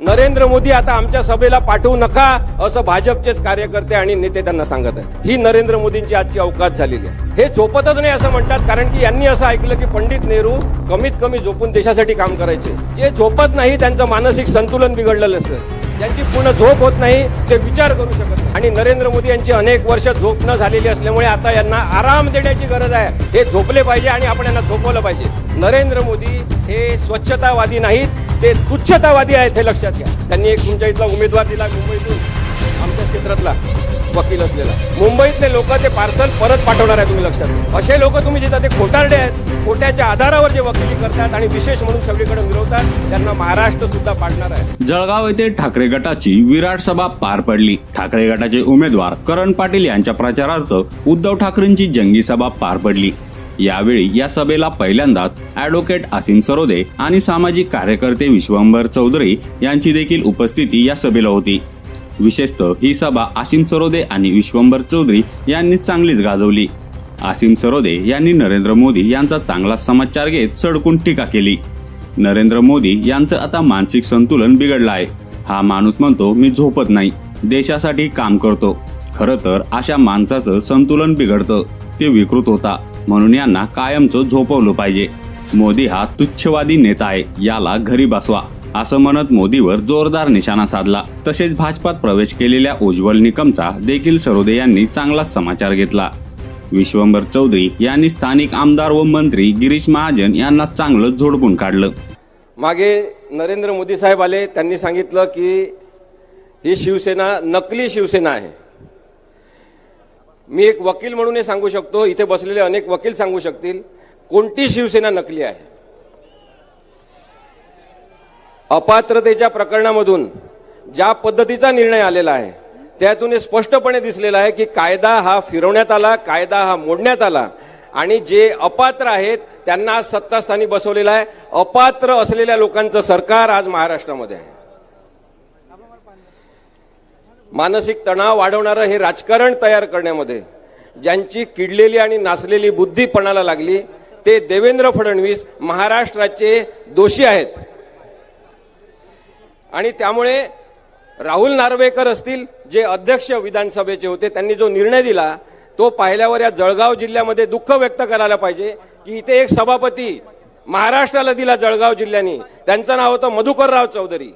नरेंद्र मोदी आता आमच्या सभेला पाठवू नका असं भाजपचेच कार्यकर्ते आणि नेते त्यांना सांगत आहेत. ही नरेंद्र मोदींची आजची अवकाश झालेली आहे. हे झोपतच नाही असं म्हणतात कारण की यांनी असं ऐकलं की पंडित नेहरू कमीत कमी झोपून देशासाठी काम करायचे. जे झोपत नाही त्यांचं मानसिक संतुलन बिघडलेलं असतं. ज्यांची पूर्ण झोप होत नाही ते विचार करू शकत नाही. आणि नरेंद्र मोदी यांची अनेक वर्ष झोप न झालेली असल्यामुळे आता यांना आराम देण्याची गरज आहे. हे झोपले पाहिजे आणि आपण यांना झोपवलं पाहिजे. नरेंद्र मोदी हे स्वच्छतावादी नाहीत. ते तुच्छतावादी आहेत हे लक्षात घ्या. त्यांनी एक तुमच्या इथला उमेदवार दिला मुंबईतून. आमच्या क्षेत्रातला वकील असलेला. मुंबईतले लोक ते पार्सल परत पाठवणार आहे तुम्ही लक्षात घ्या. असे लोक तुम्ही जिथं ते खोटारडे आहेत खोट्याच्या आधारावर जे वकिली करतात आणि विशेष म्हणून सगळीकडे मिरवतात त्यांना महाराष्ट्र सुद्धा पाडणार आहे. जळगाव येथे ठाकरे गटाची विराट सभा पार पडली. ठाकरे गटाचे उमेदवार करण पाटील यांच्या प्रचारार्थ उद्धव ठाकरेंची जंगी सभा पार पडली. यावेळी या सभेला पहिल्यांदाच ॲडव्होकेट आसिम सरोदे आणि सामाजिक कार्यकर्ते विश्वंभर चौधरी यांची देखील उपस्थिती या सभेला होती. विशेषतः ही सभा आसिम सरोदे आणि विश्वंभर चौधरी यांनी चांगलीच गाजवली. आसिम सरोदे यांनी नरेंद्र मोदी यांचा चांगला समाचार घेत सडकून टीका केली. नरेंद्र मोदी यांचं आता मानसिक संतुलन बिघडलं आहे. हा माणूस म्हणतो मी झोपत नाही. देशासाठी काम करतो. खरं तर अशा माणसाचं संतुलन बिघडतं. ते विकृत होता. म्हणून यांना कायमचं झोपवलं पाहिजे. मोदी हा तुच्छवादी नेता आहे याला घरी बसवा असं म्हणत मोदीवर जोरदार निशाणा साधला. तसेच भाजपात प्रवेश केलेल्या उज्ज्वल निकमचा देखील सरोदे यांनी चांगलाच समाचार घेतला. विश्वंभर चौधरी यांनी स्थानिक आमदार व मंत्री गिरीश महाजन यांना चांगलं झोडपून काढलं. मागे नरेंद्र मोदी साहेब आले त्यांनी सांगितलं की ही शिवसेना नकली शिवसेना आहे. मी एक वकील म्हणून हे सांगू शकतो इथे बसलेले अनेक वकील सांगू शकतील कोणती शिवसेना नकली आहे? अपात्रतेच्या प्रकरणामधून ज्या पद्धतीचा निर्णय आलेला आहे त्यातून हे स्पष्टपणे दिसलेलं आहे की कायदा हा फिरवण्यात आला कायदा हा मोडण्यात आला आणि जे अपात्र आहेत त्यांना आज सत्तास्थानी बसवलेलं आहे. अपात्र असलेल्या लोकांचं सरकार आज महाराष्ट्रामध्ये आहे. मानसिक तणाव वाढवणारं हे राजकारण तयार करण्यामध्ये ज्यांची किडलेली आणि नाचलेली बुद्धी पणाला लागली ते देवेंद्र फडणवीस महाराष्ट्राचे दोषी आहेत. आणि त्यामुळे राहुल नार्वेकर असतील जे अध्यक्ष विधानसभेचे होते त्यांनी जो निर्णय दिला तो पाहिल्यावर या जळगाव जिल्ह्यामध्ये दुःख व्यक्त करायला पाहिजे की इथे एक सभापती महाराष्ट्राला दिला जळगाव जिल्ह्यानी. त्यांचं नाव होतं मधुकरराव चौधरी.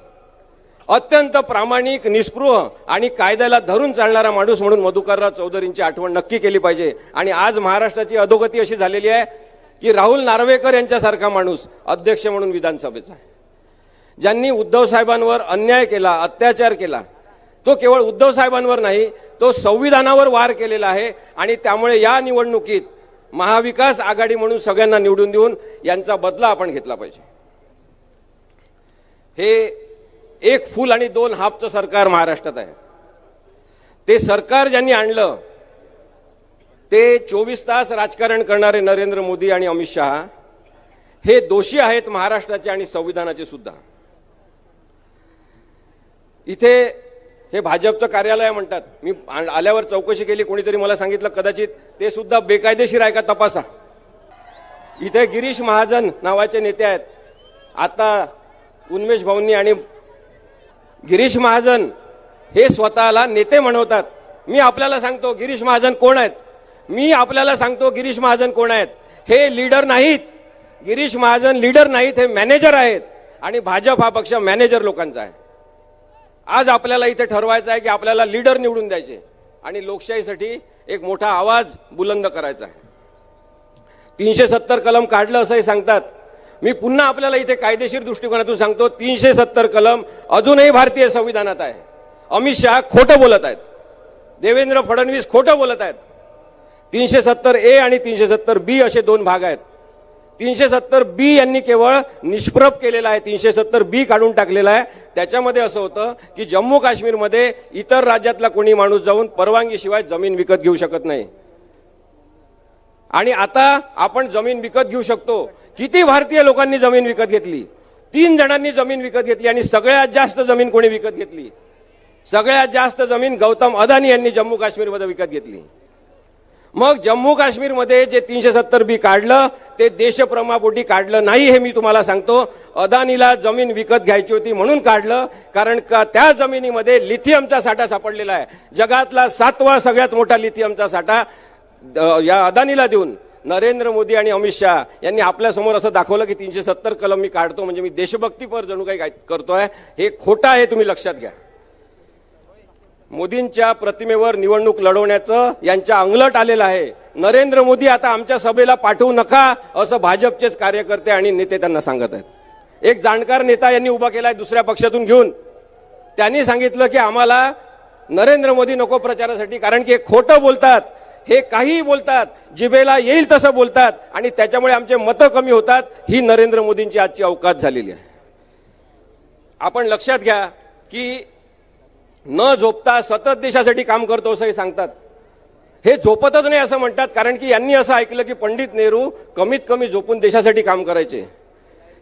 अत्यंत प्रामाणिक निस्पृह आणि कायद्याला धरून चालणारा माणूस म्हणून मधुकरराव चौधरींची आठवण नक्की केली पाहिजे. आणि आज महाराष्ट्राची अधोगती अशी झालेली आहे की राहुल नार्वेकर यांच्यासारखा माणूस अध्यक्ष म्हणून विधानसभेचा आहे. ज्यांनी उद्धव साहेबांवर अन्याय केला अत्याचार केला तो केवळ उद्धव साहेबांवर नाही तो संविधानावर वार केलेला आहे आणि त्यामुळे या निवडणुकीत महाविकास आघाडी म्हणून सगळ्यांना निवडून देऊन यांचा बदला आपण घेतला पाहिजे. हे एक फुल आणि दोन हाफचं सरकार महाराष्ट्रात आहे. ते सरकार ज्यांनी आणलं ते चोवीस तास राजकारण करणारे नरेंद्र मोदी आणि अमित शहा हे दोषी आहेत महाराष्ट्राचे आणि संविधानाचे सुद्धा. इथे हे भाजपचं कार्यालय म्हणतात. मी आल्यावर चौकशी केली कोणीतरी मला सांगितलं कदाचित ते सुद्धा बेकायदेशीर आहे का तपासा. इथे गिरीश महाजन नावाचे नेते आहेत. आता उन्मेष भाऊंनी आणि गिरीश महाजन हे स्वतःला नेते म्हणवतात. मी आपल्याला सांगतो गिरीश महाजन कोण आहेत? मी आपल्याला सांगतो गिरीश महाजन कोण आहेत? हे लीडर नाहीत. गिरीश महाजन लीडर नाहीत हे मॅनेजर आहेत. आणि भाजप हा पक्ष मॅनेजर लोकांचा आहे. आज आपल्याला इथे ठरवायचं आहे की आपल्याला लीडर निवडून द्यायचे. आणि लोकशाहीसाठी एक मोठा आवाज बुलंद करायचा आहे. तीनशे सत्तर कलम काढलं असंही सांगतात. मी पुन्हा आपल्याला इथे कायदेशीर दृष्टिकोनातून सांगतो तीनशे सत्तर कलम अजूनही भारतीय संविधानात आहे. अमित शहा खोटं बोलत आहेत. देवेंद्र फडणवीस खोटं बोलत आहेत. तीनशे सत्तर ए आणि तीनशे सत्तर बी असे दोन भाग आहेत. तीनशे सत्तर बी यांनी केवळ निष्प्रभ केलेला आहे तीनशे सत्तर बी काढून टाकलेला आहे. त्याच्यामध्ये असं होतं की जम्मू काश्मीरमध्ये इतर राज्यातला कोणी माणूस जाऊन परवानगीशिवाय जमीन विकत घेऊ शकत नाही. आणि आता आपण जमीन विकत घेऊ शकतो. किती भारतीय लोकांनी जमीन विकत घेतली? तीन जणांनी जमीन विकत घेतली आणि सगळ्यात जास्त जमीन कोणी विकत घेतली? सगळ्यात जास्त जमीन गौतम अदानी यांनी जम्मू काश्मीरमध्ये विकत घेतली. मग जम्मू काश्मीरमध्ये जे तीनशे सत्तर बी काढलं ते देशप्रमापोटी काढलं नाही हे मी तुम्हाला सांगतो. अदानीला जमीन विकत घ्यायची होती म्हणून काढलं कारण का त्या जमिनीमध्ये लिथियमचा साठा सापडलेला आहे. जगातला सातवा सगळ्यात मोठा लिथियमचा साठा या अदानीला देऊन नरेंद्र मोदी आणि अमित शहा यांनी आपल्यासमोर असं दाखवलं की तीनशे सत्तर कलम मी काढतो म्हणजे मी देशभक्तीपर जणू काही काय करतोय. हे खोटं आहे तुम्ही लक्षात घ्या. मोदींच्या प्रतिमेवर निवडणूक लढवण्याचं यांच्या अंगलट आलेलं आहे. नरेंद्र मोदी आता आमच्या सभेला पाठवू नका असं भाजपचेच कार्यकर्ते आणि नेते त्यांना सांगत आहेत. एक जाणकार नेता यांनी उभा केलाय दुसऱ्या पक्षातून घेऊन. त्यांनी सांगितलं की आम्हाला नरेंद्र मोदी नको प्रचारासाठी कारण की हे खोटं बोलतात. हे काहीही बोलतात जिभेला येईल तसं बोलतात आणि त्याच्यामुळे आमचे मतं कमी होतात ही नरेंद्र मोदींची आजची अवकात झालेली आहे. आपण लक्षात घ्या की न झोपता सतत देशासाठी काम करतो असंही सांगतात. हे झोपतच नाही असं म्हणतात कारण की यांनी असं ऐकलं की पंडित नेहरू कमीत कमी झोपून देशासाठी काम करायचे.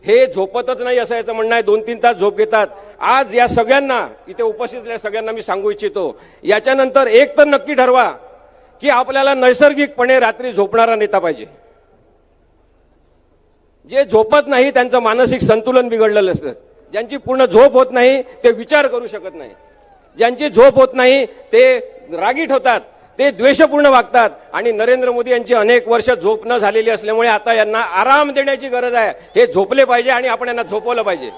हे झोपतच नाही असं याचं म्हणणं आहे. दोन तीन तास झोप घेतात. आज या सगळ्यांना इथे उपस्थित सगळ्यांना मी सांगू इच्छितो याच्यानंतर एक तर नक्की ठरवा की आपल्याला नैसर्गिकपणे रात्री झोपणारा नेता पाहिजे. जे झोपत नाही त्यांचं मानसिक संतुलन बिघडलेलं असतं. ज्यांची पूर्ण झोप होत नाही ते विचार करू शकत नाही. ज्यांची झोप होत नाही ते रागीट होतात ते द्वेषपूर्ण वागतात. आणि नरेंद्र मोदी यांची अनेक वर्ष झोप न झालेली असल्यामुळे आता यांना आराम देण्याची गरज आहे. हे झोपले पाहिजे आणि आपण यांना झोपवलं पाहिजे.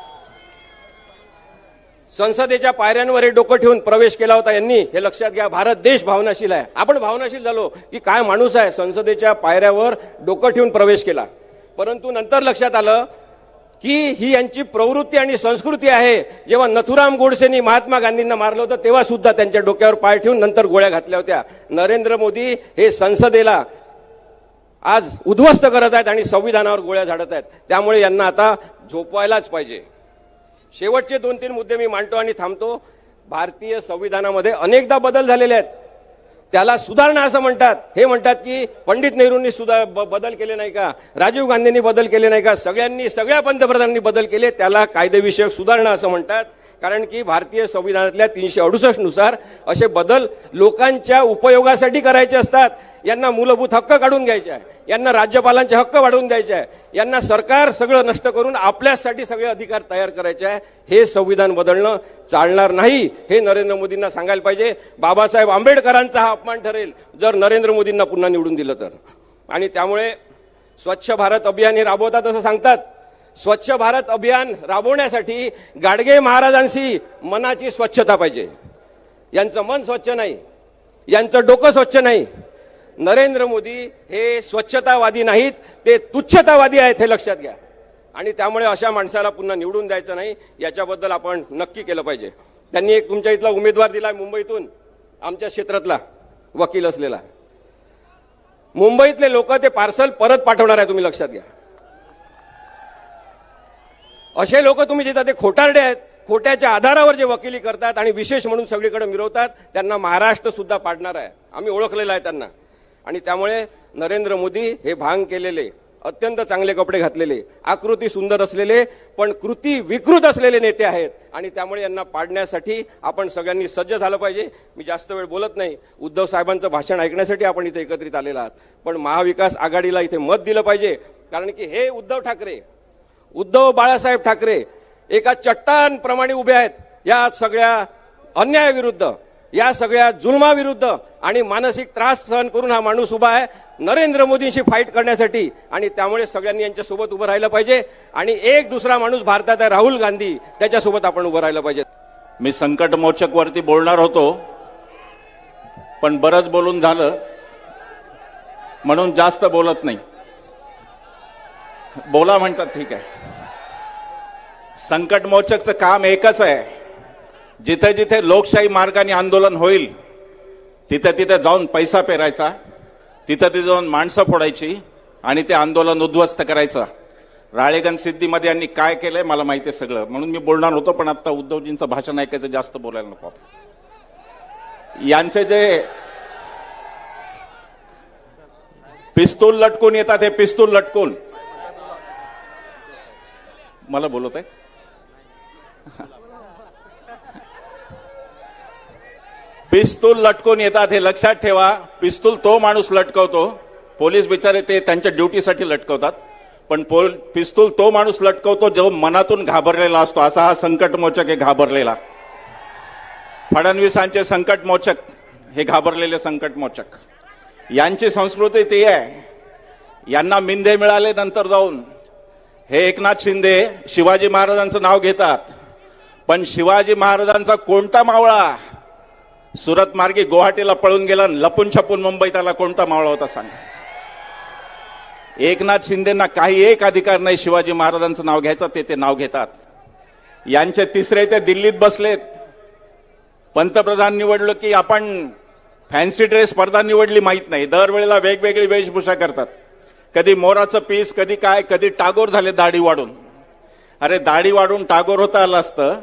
संसदेच्या पायऱ्यांवर हे डोकं ठेवून प्रवेश केला होता यांनी हे लक्षात घ्या भारत देश भावनाशील आहे. आपण भावनाशील झालो की काय माणूस आहे संसदेच्या पायऱ्यावर डोकं ठेवून प्रवेश केला. परंतु नंतर लक्षात आलं की ही यांची प्रवृत्ती आणि संस्कृती आहे. जेव्हा नथुराम गोडसेनी महात्मा गांधींना मारलं होतं तेव्हा सुद्धा त्यांच्या डोक्यावर पाय ठेवून नंतर गोळ्या घातल्या होत्या. नरेंद्र मोदी हे संसदेला आज उद्ध्वस्त करत आहेत आणि संविधानावर गोळ्या झाडत आहेत. त्यामुळे यांना आता झोपवायलाच पाहिजे. शेवटचे दोन तीन मुद्दे मी मांडतो आणि थांबतो. भारतीय संविधानामध्ये अनेकदा बदल झालेले आहेत. त्याला सुधारणा असं म्हणतात. हे म्हणतात की पंडित नेहरूंनी सुद्धा ब- बदल केले नाही का? राजीव गांधींनी बदल केले नाही का? सगळ्यांनी सगळ्या पंतप्रधानांनी बदल केले. त्याला कायदेविषयक सुधारणा असं म्हणतात. कारण की भारतीय संविधानातल्या तीनशे अडुसष्टनुसार असे बदल लोकांच्या उपयोगासाठी करायचे असतात. यांना मूलभूत हक्क काढून घ्यायचे आहे. यांना राज्यपालांचे हक्क वाढवून द्यायचे आहे. यांना सरकार सगळं नष्ट करून आपल्यासाठी सगळे अधिकार तयार करायचे आहे. हे संविधान बदलणं चालणार नाही हे नरेंद्र मोदींना सांगायला पाहिजे. बाबासाहेब आंबेडकरांचा हा अपमान ठरेल जर नरेंद्र मोदींना पुन्हा निवडून दिलं तर. आणि त्यामुळे स्वच्छ भारत अभियान हे राबवतात असं सांगतात. स्वच्छ भारत अभियान राबवण्यासाठी गाडगे महाराजांशी मनाची स्वच्छता पाहिजे. यांचं मन स्वच्छ नाही यांचं डोकं स्वच्छ नाही. नरेंद्र मोदी हे स्वच्छतावादी नाहीत ते तुच्छतावादी आहेत हे लक्षात घ्या. आणि त्यामुळे अशा माणसाला पुन्हा निवडून द्यायचं नाही याच्याबद्दल आपण नक्की केलं पाहिजे. त्यांनी एक तुमच्या इथला उमेदवार दिला मुंबईतून आमच्या क्षेत्रातला वकील असलेला. मुंबईतले लोक ते पार्सल परत पाठवणार आहे तुम्ही लक्षात घ्या. असे लोक तुम्ही जिथं ते खोटारडे आहेत खोट्याच्या आधारावर जे वकिली करतात आणि विशेष म्हणून सगळीकडे मिरवतात त्यांना महाराष्ट्र सुद्धा पाडणार आहे. आम्ही ओळखलेलं आहे त्यांना. आणि त्यामुळे नरेंद्र मोदी हे भांग केलेले अत्यंत चांगले कपडे घातलेले आकृती सुंदर असलेले पण कृती विकृत असलेले नेते आहेत. आणि त्यामुळे यांना पाडण्यासाठी आपण सगळ्यांनी सज्ज झालं पाहिजे. मी जास्त वेळ बोलत नाही. उद्धव साहेबांचं भाषण ऐकण्यासाठी आपण इथे एकत्रित आलेला आहात. पण महाविकास आघाडीला इथे मत दिलं पाहिजे. कारण की हे उद्धव ठाकरे उद्धव बाळासाहेब ठाकरे एका चट्टानप्रमाणे उभे आहेत. या सगळ्या अन्यायाविरुद्ध या सगळ्या जुलमाविरुद्ध आणि मानसिक त्रास सहन करून हा माणूस उभा आहे. नरेंद्र मोदींशी फाईट करण्यासाठी आणि त्यामुळे सगळ्यांनी यांच्यासोबत उभं राहिलं पाहिजे. आणि एक दुसरा माणूस भारतात आहे राहुल गांधी त्याच्यासोबत आपण उभं राहिलं पाहिजे. मी संकटमोचक वरती बोलणार होतो पण बरंच बोलून झालं. म्हणून जास्त बोलत नाही. बोला म्हणतात ठीक आहे. संकटमोचकचं काम एकच आहे. जिथे जिथे लोकशाही मार्गाने आंदोलन होईल तिथे तिथे जाऊन पैसा पेरायचा तिथे तिथे जाऊन माणसं फोडायची आणि ते आंदोलन उद्ध्वस्त करायचं. राळेगण सिद्धीमध्ये यांनी काय केलंय मला माहिती आहे सगळं. म्हणून मी बोलणार होतो पण आता उद्धवजींचं भाषण ऐकायचं जास्त बोलायला नको यांचे जे पिस्तूल लटकून येतात हे पिस्तूल लटकून मला बोलत आहे? पिस्तूल लटकून येतात हे लक्षात ठेवा. पिस्तूल तो माणूस लटकवतो. पोलीस बिचारे ते त्यांच्या ड्युटीसाठी लटकवतात. पण पोल पिस्तूल तो माणूस लटकवतो जो मनातून घाबरलेला असतो. असा हा संकटमोचक आहे घाबरलेला. फडणवीसांचे संकटमोचक हे घाबरलेले संकटमोचक. यांची संस्कृती ती आहे. यांना मिंदे मिळाले नंतर जाऊन. हे एकनाथ शिंदे शिवाजी महाराजांचं नाव घेतात. पण शिवाजी महाराजांचा कोणता मावळा सुरत मार्गी गुवाहाटीला पळून गेला आणि लपून छपून मुंबईत आला कोणता मावळा होता सांग. एकनाथ शिंदेना काही एक अधिकार नाही शिवाजी महाराजांचं नाव घ्यायचं ते ते नाव घेतात. यांचे तिसरे ते दिल्लीत बसलेत. पंतप्रधान निवडलो की आपण फॅन्सी ड्रेस स्पर्धा निवडली माहीत नाही. दरवेळेला वेगवेगळी वेशभूषा करतात. कधी मोराचं पीस कधी काय कधी टागोर झाले दाढी वाढून. अरे दाढी वाढून टागोर होता आलं असतं.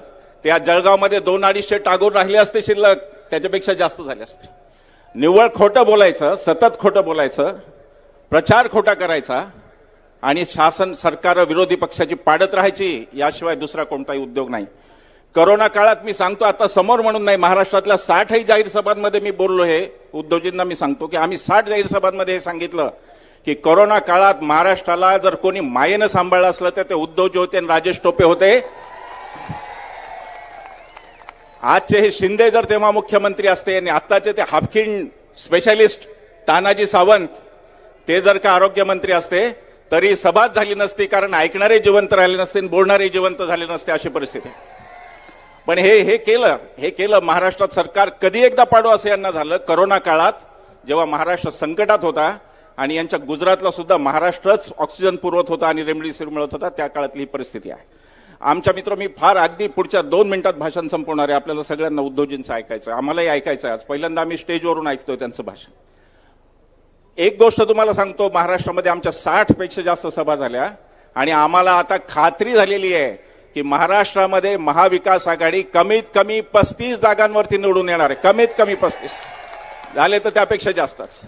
त्या जळगावमध्ये दोन अडीचशे टागोर राहिले असते शिल्लक. त्याच्यापेक्षा जास्त झाले असते. निव्वळ खोटं बोलायचं सतत खोटं बोलायचं प्रचार खोटा करायचा आणि शासन सरकार विरोधी पक्षाची पाडत राहायची याशिवाय दुसरा कोणताही उद्योग नाही. करोना काळात मी सांगतो आता समोर म्हणून नाही महाराष्ट्रातल्या साठही जाहीर सभांमध्ये मी बोललो हे. उद्योजींना मी सांगतो की आम्ही साठ जाहीर सभांमध्ये हे सांगितलं. की करोना काळात महाराष्ट्राला जर कोणी मायेनं सांभाळलं असलं तर ते उद्धव होते आणि राजेश टोपे होते. आजचे हे शिंदे जर तेव्हा मुख्यमंत्री असते आणि आत्ताचे ते हाफकिन स्पेशालिस्ट तानाजी सावंत ते जर का आरोग्यमंत्री असते तरी सभाच झाली नसती कारण ऐकणारे जिवंत राहिले नसते आणि बोलणारे जिवंत झाले नसते अशी परिस्थिती. पण हे हे केलं हे केलं महाराष्ट्रात सरकार कधी एकदा पाडू असं यांना झालं. करोना काळात जेव्हा महाराष्ट्र संकटात होता आणि यांच्या गुजरातला सुद्धा महाराष्ट्रच ऑक्सिजन पुरवत होता आणि रेमडेसिवीर मिळत होता त्या काळातली ही परिस्थिती आहे. आमच्या मित्र मी फार अगदी पुढच्या दोन मिनिटात भाषण संपवणार आहे. आपल्याला सगळ्यांना उद्योजींचं ऐकायचं आहे आम्हालाही ऐकायचं आहे आज. पहिल्यांदा आम्ही स्टेजवरून ऐकतोय त्यांचं भाषण. एक गोष्ट तुम्हाला सांगतो महाराष्ट्रामध्ये आमच्या साठपेक्षा जास्त सभा झाल्या आणि आम्हाला आता खात्री झालेली आहे की महाराष्ट्रामध्ये महाविकास आघाडी कमीत कमी पस्तीस जागांवरती निवडून येणार आहे. कमीत कमी पस्तीस. झाले तर त्यापेक्षा जास्तच.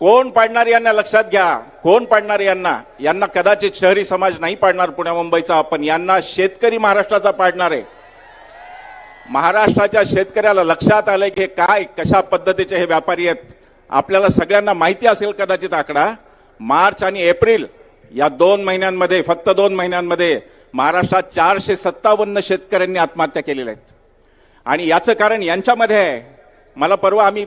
कोण पाडणार यांना लक्षात घ्या. कोण पाडणार यांना? यांना कदाचित शहरी समाज नाही पाडणार पुण्या मुंबईचा. पण यांना शेतकरी महाराष्ट्राचा पाडणार आहे. महाराष्ट्राच्या शेतकऱ्याला लक्षात आलंय की हे काय कशा पद्धतीचे हे व्यापारी आहेत. आपल्याला सगळ्यांना माहिती असेल कदाचित आकडा. मार्च आणि एप्रिल या दोन महिन्यांमध्ये फक्त दोन महिन्यांमध्ये महाराष्ट्रात चारशे सत्तावन्न शेतकऱ्यांनी आत्महत्या केलेल्या आहेत. आणि याचं कारण यांच्यामध्ये आहे. मला परवा आम्ही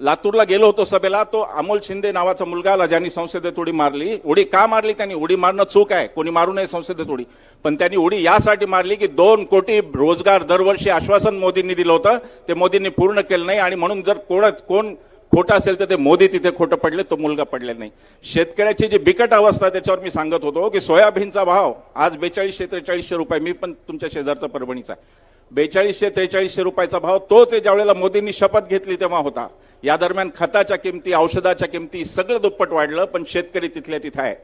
लातूरला गेलो होतो सभेला तो अमोल शिंदे नावाचा मुलगा आला ज्यांनी संसदेत उडी मारली. उडी का मारली? त्यांनी उडी मारणं चूक आहे. कोणी मारू नये संसदेत उडी. पण त्यांनी उडी यासाठी मारली की दोन कोटी रोजगार दरवर्षी आश्वासन मोदींनी दिलं होतं. ते मोदींनी पूर्ण केलं नाही आणि म्हणून जर कोण कोण खोटं असेल तर ते मोदी तिथे खोटं पडले तो मुलगा पडलेला नाही. शेतकऱ्याची जी बिकट अवस्था त्याच्यावर मी सांगत होतो की सोयाबीनचा भाव आज बेचाळीसशे त्रेचाळीसशे रुपये. मी पण तुमच्या शेजारचा परभणीचा आहे. बेचाळीसशे त्रेचाळीसशे रुपयाचा भाव तोच आहे ज्यावेळेला मोदींनी शपथ घेतली तेव्हा होता. या दरम्यान खताच्या किमती औषधाच्या किमती सगळं दुप्पट वाढलं पण शेतकरी तिथल्या तिथं आहे.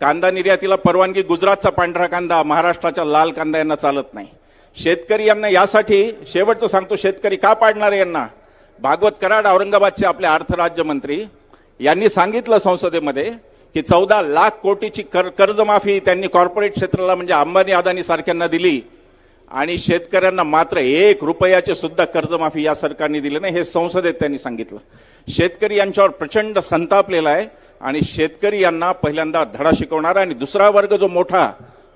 कांदा निर्यातीला परवानगी गुजरातचा पांढरा कांदा महाराष्ट्राच्या लाल कांदा यांना चालत नाही. शेतकरी यांना यासाठी शेवटचं सांगतो शेतकरी का पाडणार आहे यांना? भागवत कराड औरंगाबादचे आपले अर्थ राज्यमंत्री यांनी सांगितलं संसदेमध्ये की चौदा लाख कोटीची कर कर्जमाफी त्यांनी कॉर्पोरेट क्षेत्राला म्हणजे अंबानी अदानी सारख्यांना दिली. आणि शेतकऱ्यांना मात्र एक रुपयाचे सुद्धा कर्जमाफी या सरकारने दिले नाही हे संसदेत त्यांनी सांगितलं. शेतकरी यांच्यावर प्रचंड संतापलेला आहे आणि शेतकरी यांना पहिल्यांदा धडा शिकवणार आणि दुसरा वर्ग जो मोठा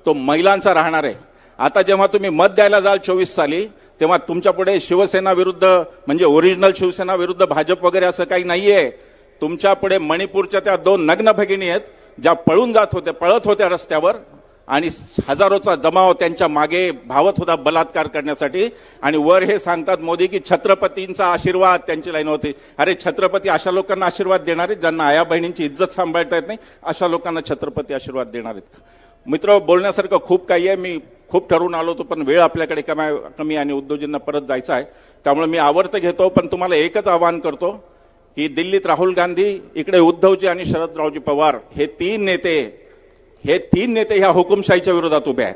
तो महिलांचा राहणार आहे. आता जेव्हा तुम्ही मत द्यायला जाल चोवीस साली तेव्हा तुमच्यापुढे शिवसेना विरुद्ध म्हणजे ओरिजिनल शिवसेना विरुद्ध भाजप वगैरे असं काही नाहीये. तुमच्यापुढे मणिपूरच्या त्या दोन नग्न भगिनी आहेत ज्या पळून जात होत्या पळत होत्या रस्त्यावर आणि हजारोचा जमाव त्यांच्या मागे भावत होता बलात्कार करण्यासाठी. आणि वर हे सांगतात मोदी की छत्रपतींचा आशीर्वाद त्यांची लाईन होती. अरे छत्रपती अशा लोकांना आशीर्वाद देणार आहेत ज्यांना आया बहिणींची इज्जत सांभाळता येत नाही अशा लोकांना छत्रपती आशीर्वाद देणार आहेत. मित्र बोलण्यासारखं खूप काही आहे. मी खूप ठरवून आलो होतो पण वेळ आपल्याकडे कमी कमी आणि उद्योजींना परत जायचा आहे. त्यामुळे मी आवर्त घेतो पण तुम्हाला एकच आवाहन करतो की दिल्लीत राहुल गांधी इकडे उद्धवजी आणि शरदरावजी पवार हे तीन नेते हे तीन नेते ह्या हुकुमशाहीच्या विरोधात उभे आहेत.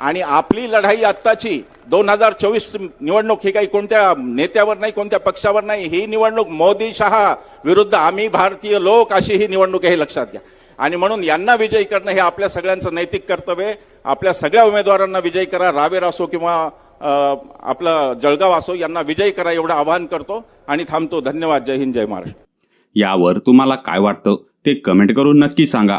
आणि आपली लढाई आत्ताची दोन हजार चोवीस निवडणूक ही काही कोणत्या नेत्यावर नाही कोणत्या पक्षावर नाही ही निवडणूक मोदी शहा विरुद्ध आम्ही भारतीय लोक अशी ही निवडणूक आहे लक्षात घ्या. आणि म्हणून यांना विजयी करणं हे आपल्या सगळ्यांचं नैतिक कर्तव्य आपल्या सगळ्या उमेदवारांना विजयी करा रावेर असो किंवा आपलं जळगाव असो यांना विजयी करा एवढं आवाहन करतो. आणि थांबतो. धन्यवाद. जय हिंद जय महाराष्ट्र. यावर तुम्हाला काय वाटतं ते कमेंट करून नक्की सांगा.